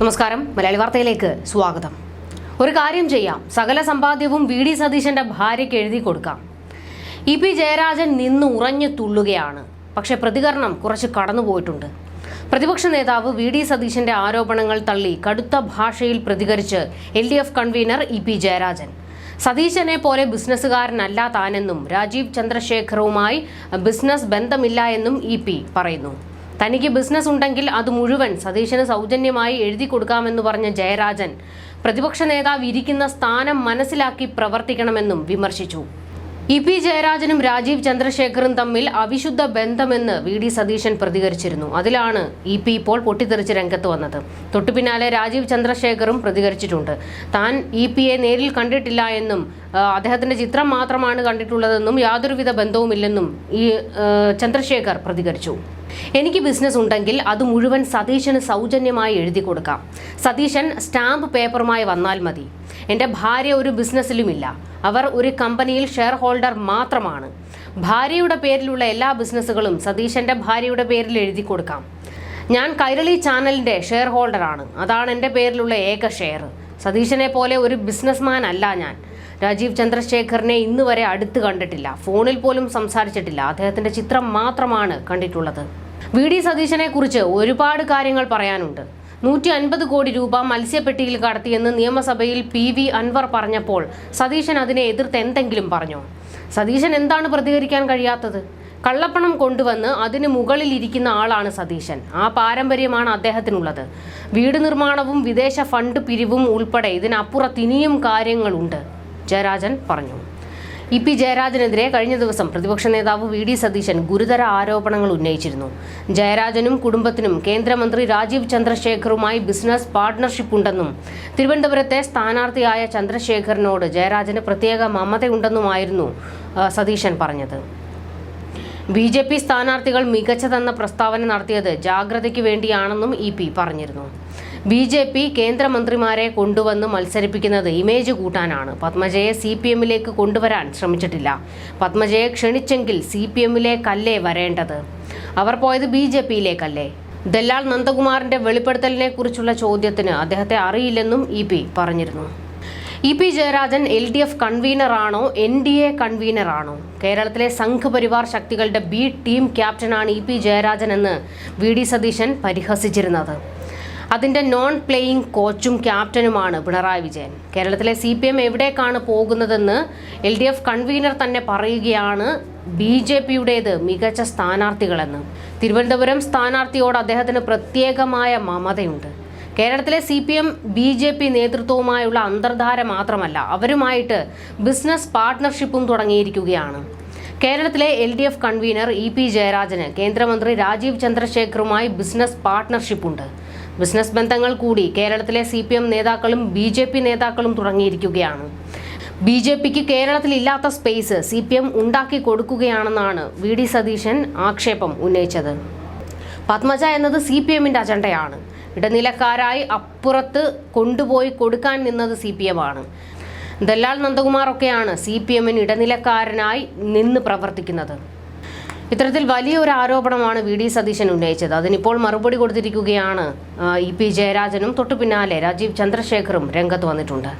നമസ്കാരം. മലയാളി വാർത്തയിലേക്ക് സ്വാഗതം. ഒരു കാര്യം ചെയ്യാം. സകല സമ്പാദ്യവും വി ഡി സതീശന്റെ ഭാര്യയ്ക്ക് എഴുതി കൊടുക്കാം. ഇ പി ജയരാജൻ നിന്ന് ഉറഞ്ഞു തുള്ളുകയാണ്. പക്ഷെ പ്രതികരണം കുറച്ച് കടന്നുപോയിട്ടുണ്ട് പ്രതിപക്ഷ നേതാവ് വി ഡി സതീശന്റെ ആരോപണങ്ങൾ തള്ളി കടുത്ത ഭാഷയിൽ പ്രതികരിച്ച് L D F convener E P Jayarajan. സതീശനെ പോലെ ബിസിനസ്സുകാരനല്ല താനെന്നും രാജീവ് ചന്ദ്രശേഖറുമായി ബിസിനസ് ബന്ധമില്ല എന്നും ഇ പി പറയുന്നു. തനിക്ക് ബിസിനസ് ഉണ്ടെങ്കിൽ അത് മുഴുവൻ സതീശന് സൗജന്യമായി എഴുതി കൊടുക്കാമെന്ന് പറഞ്ഞ ജയരാജൻ പ്രതിപക്ഷ നേതാവ് ഇരിക്കുന്ന സ്ഥാനം മനസ്സിലാക്കി പ്രവർത്തിക്കണമെന്നും വിമർശിച്ചു. ഇ പി ജയരാജനും രാജീവ് ചന്ദ്രശേഖറും തമ്മിൽ അവിശുദ്ധ ബന്ധമെന്ന് വി ഡി സതീശൻ പ്രതികരിച്ചിരുന്നു. അതിലാണ് ഇ പി ഇപ്പോൾ പൊട്ടിത്തെറിച്ച് രംഗത്ത് വന്നത്. തൊട്ടു പിന്നാലെ രാജീവ് ചന്ദ്രശേഖറും പ്രതികരിച്ചിട്ടുണ്ട്. താൻ ഇ പിയെ നേരിൽ കണ്ടിട്ടില്ല എന്നും അദ്ദേഹത്തിന്റെ ചിത്രം മാത്രമാണ് കണ്ടിട്ടുള്ളതെന്നും യാതൊരുവിധ ബന്ധവുമില്ലെന്നും ഈ ചന്ദ്രശേഖർ പ്രതികരിച്ചു. എനിക്ക് ബിസിനസ് ഉണ്ടെങ്കിൽ അത് മുഴുവൻ സതീശന് സൗജന്യമായി എഴുതി കൊടുക്കാം. സതീശൻ സ്റ്റാമ്പ് പേപ്പറുമായി വന്നാൽ മതി. എന്റെ ഭാര്യ ഒരു ബിസിനസ്സിലുമില്ല അവർ ഒരു കമ്പനിയിൽ ഷെയർ ഹോൾഡർ മാത്രമാണ്. ഭാര്യയുടെ പേരിലുള്ള എല്ലാ ബിസിനസ്സുകളും സതീശന്റെ ഭാര്യയുടെ പേരിൽ എഴുതി കൊടുക്കാം. ഞാൻ കൈരളി ചാനലിന്റെ ഷെയർ ഹോൾഡറാണ് അതാണ് എന്റെ പേരിലുള്ള ഏക ഷെയർ സതീശനെ പോലെ ഒരു ബിസിനസ്മാൻ അല്ല ഞാൻ. രാജീവ് ചന്ദ്രശേഖറിനെ ഇന്ന് വരെ അടുത്ത് കണ്ടിട്ടില്ല. ഫോണിൽ പോലും സംസാരിച്ചിട്ടില്ല. അദ്ദേഹത്തിന്റെ ചിത്രം മാത്രമാണ് കണ്ടിട്ടുള്ളത്. വി. ഡി. സതീശനെ കുറിച്ച് ഒരുപാട് കാര്യങ്ങൾ പറയാനുണ്ട്. നൂറ്റി അൻപത് കോടി രൂപ മത്സ്യപ്പെട്ടിയിൽ കടത്തിയെന്ന് നിയമസഭയിൽ പി. വി. അൻവർ പറഞ്ഞപ്പോൾ സതീശൻ അതിനെ എതിർത്ത് എന്തെങ്കിലും പറഞ്ഞു? സതീശൻ എന്താണ് പ്രതികരിക്കാൻ കഴിയാത്തത്? കള്ളപ്പണം കൊണ്ടുവന്ന് അതിന് മുകളിൽ ഇരിക്കുന്ന ആളാണ് സതീശൻ. ആ പാരമ്പര്യമാണ് അദ്ദേഹത്തിനുള്ളത്. വീട് നിർമ്മാണവും വിദേശ ഫണ്ട് പിരിവും ഉൾപ്പെടെ ഇതിനപ്പുറത്ത് ഇനിയും കാര്യങ്ങളുണ്ട്. ജയരാജൻ പറഞ്ഞു. ഇ പി ജയരാജനെതിരെ കഴിഞ്ഞ ദിവസം പ്രതിപക്ഷ നേതാവ് വി ഡി സതീശൻ ഗുരുതര ആരോപണങ്ങൾ ഉന്നയിച്ചിരുന്നു. ജയരാജനും കുടുംബത്തിനും കേന്ദ്രമന്ത്രി രാജീവ് ചന്ദ്രശേഖറുമായി ബിസിനസ് പാർട്ട്ണർഷിപ്പ് ഉണ്ടെന്നും തിരുവനന്തപുരത്തെ സ്ഥാനാർത്ഥിയായ ചന്ദ്രശേഖറിനോട് ജയരാജന് പ്രത്യേക മമതയുണ്ടെന്നുമായിരുന്നു സതീശൻ പറഞ്ഞത്. ബി ജെ പി സ്ഥാനാർത്ഥികൾ മികച്ചതെന്ന പ്രസ്താവന നടത്തിയത് ജാഗ്രതയ്ക്ക് വേണ്ടിയാണെന്നും ഇ പി പറഞ്ഞിരുന്നു. ബി ജെ പി കേന്ദ്രമന്ത്രിമാരെ കൊണ്ടുവന്ന് മത്സരിപ്പിക്കുന്നത് ഇമേജ് കൂട്ടാനാണ്. പത്മജയെ സി പി എമ്മിലേക്ക് കൊണ്ടുവരാൻ ശ്രമിച്ചിട്ടില്ല. പത്മജയെ ക്ഷണിച്ചെങ്കിൽ സി പി എമ്മിലേക്കല്ലേ വരേണ്ടത്? അവർ പോയത് ബി ജെ പിയിലേക്കല്ലേ? ദല്ലാൽ നന്ദകുമാറിന്റെ വെളിപ്പെടുത്തലിനെ കുറിച്ചുള്ള ചോദ്യത്തിന് അദ്ദേഹത്തെ അറിയില്ലെന്നും ഇ പി പറഞ്ഞിരുന്നു. E P Jayarajan L D F കൺവീനറാണോ? N D A കൺവീനറാണോ? കേരളത്തിലെ സംഘപരിവാർ ശക്തികളുടെ ബി ടീം ക്യാപ്റ്റനാണ് ഇ പി ജയരാജൻ എന്ന് വി ഡി സതീശൻ പരിഹസിച്ചിരുന്നത്. അതിന്റെ നോൺ പ്ലേയിങ് കോച്ചും ക്യാപ്റ്റനുമാണ് പിണറായി വിജയൻ. കേരളത്തിലെ സി പി എം എവിടേക്കാണ് പോകുന്നതെന്ന് എൽ ഡി എഫ് കൺവീനർ തന്നെ പറയുകയാണ് ബി ജെ പിയുടേത് മികച്ച സ്ഥാനാർത്ഥികളെന്ന്. തിരുവനന്തപുരം സ്ഥാനാർത്ഥിയോട് അദ്ദേഹത്തിന് പ്രത്യേകമായ മമതയുണ്ട്. കേരളത്തിലെ C P M B J P നേതൃത്വവുമായുള്ള അന്തർധാര മാത്രമല്ല അവരുമായിട്ട് ബിസിനസ് പാർട്ട്ണർഷിപ്പും തുടങ്ങിയിരിക്കുകയാണ്. കേരളത്തിലെ L D F convener E P ജയരാജന് കേന്ദ്രമന്ത്രി രാജീവ് ചന്ദ്രശേഖറുമായി ബിസിനസ് പാർട്ട്ണർഷിപ്പ് ഉണ്ട്. ബിസിനസ് ബന്ധങ്ങൾ കൂടി കേരളത്തിലെ സി പി എം നേതാക്കളും ബി ജെ പി നേതാക്കളും തുടങ്ങിയിരിക്കുകയാണ്. ബി ജെ പിക്ക് കേരളത്തിൽ ഇല്ലാത്ത സ്പേസ് സി പി എം ഉണ്ടാക്കി കൊടുക്കുകയാണെന്നാണ് വി ഡി സതീശൻ ആക്ഷേപം ഉന്നയിച്ചത്. പത്മജ എന്നത് സി പി എമ്മിന്റെ അജണ്ടയാണ്. ഇടനിലക്കാരായി അപ്പുറത്ത് കൊണ്ടുപോയി കൊടുക്കാൻ നിന്നത് സി പി എം ആണ്. ദല്ലാൽ നന്ദകുമാറൊക്കെയാണ് സി പി എമ്മിന് ഇടനിലക്കാരനായി നിന്ന് പ്രവർത്തിക്കുന്നത്. ഇത്തരത്തിൽ വലിയ ഒരു ആരോപണമാണ് വി ഡി സതീശൻ ഉന്നയിച്ചത്. അതിനിപ്പോൾ മറുപടി കൊടുത്തിരിക്കുകയാണ് ഇ പി ജയരാജനും തൊട്ടു പിന്നാലെ രാജീവ് ചന്ദ്രശേഖറും രംഗത്ത് വന്നിട്ടുണ്ട്.